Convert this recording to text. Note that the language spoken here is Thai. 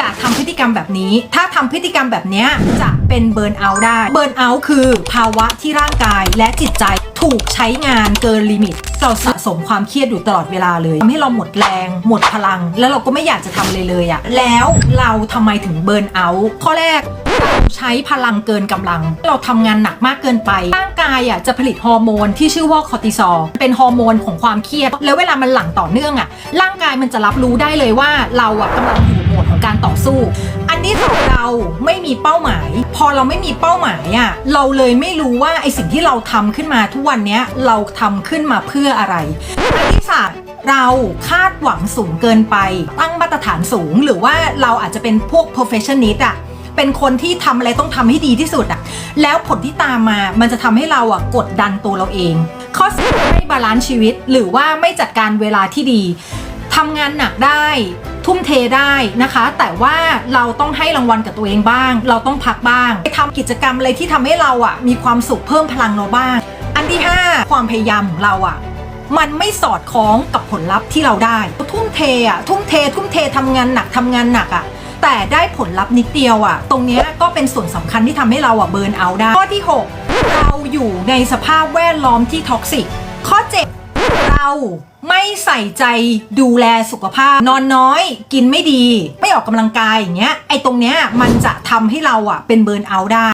อย่าทำพฤติกรรมแบบนี้ ถ้าทำพฤติกรรมแบบนี้จะเป็นเบิร์นเอาท์ได้ เบิร์นเอาท์คือภาวะที่ร่างกายและจิตใจถูกใช้งานเกินลิมิต เราสะสมความเครียดอยู่ตลอดเวลาเลยทำให้เราหมดแรง หมดพลัง แล้วเราก็ไม่อยากจะทำเลยเลยอะแล้วเราทำไมถึงเบิร์นเอาท์ข้อแรกเราใช้พลังเกินกำลัง เราทำงานหนักมากเกินไป ร่างกายอะจะผลิตฮอร์โมนที่ชื่อว่าคอร์ติซอล เป็นฮอร์โมนของความเครียด แล้วเวลามันหลั่งต่อเนื่องอะ ร่างกายมันจะรับรู้ได้เลยว่าเราอะกำลังอยู่ ต่อสู้ อันนี้ถ้าเราไม่มีเป้าหมาย พอเราไม่มีเป้าหมายอะเราเลยไม่รู้ว่าไอสิ่งที่เราทำขึ้นมาทุกวันเนี้ยเราทำขึ้นมาเพื่ออะไรอันที่สามเราคาดหวังสูงเกินไป ตั้งมาตรฐานสูงหรือว่าเราอาจจะเป็นพวก perfectionist อะเป็นคนที่ทำอะไรต้องทำให้ดีที่สุดอะแล้วผลที่ตามมามันจะทำให้เราอะกดดันตัวเราเองข้อสิไม่บาลานซ์ชีวิต หรือว่าไม่จัดการเวลาที่ดี ทำงานหนักได้ ทุ่มเทได้นะคะ แต่ว่าเราต้องให้รางวัลกับตัวเองบ้าง เราต้องพักบ้างไปทำกิจกรรมอะไรที่ทำให้เราอะมีความสุขเพิ่มพลังเราบ้าง อันที่ 5 ความพยายามของเราอะมันไม่สอดคล้องกับผลลัพธ์ที่เราได้ ทุ่มเทอะทุ่มเท ทุ่มเททำงานหนักทำงานหนักอะแต่ได้ผลลัพธ์นิดเดียวอะตรงนี้ก็เป็นส่วนสำคัญที่ทำให้เราอะเบิร์นเอาได้ ข้อที่ 6 เราอยู่ในสภาพแวดล้อมที่ท็อกซิกข้อ 7 เราไม่ใส่ใจดูแลสุขภาพ นอนน้อย กินไม่ดี ไม่ออกกำลังกายอย่างเงี้ยไอ้ตรงเนี้ยมันจะทำให้เราอะเป็นเบิร์นเอาท์ได้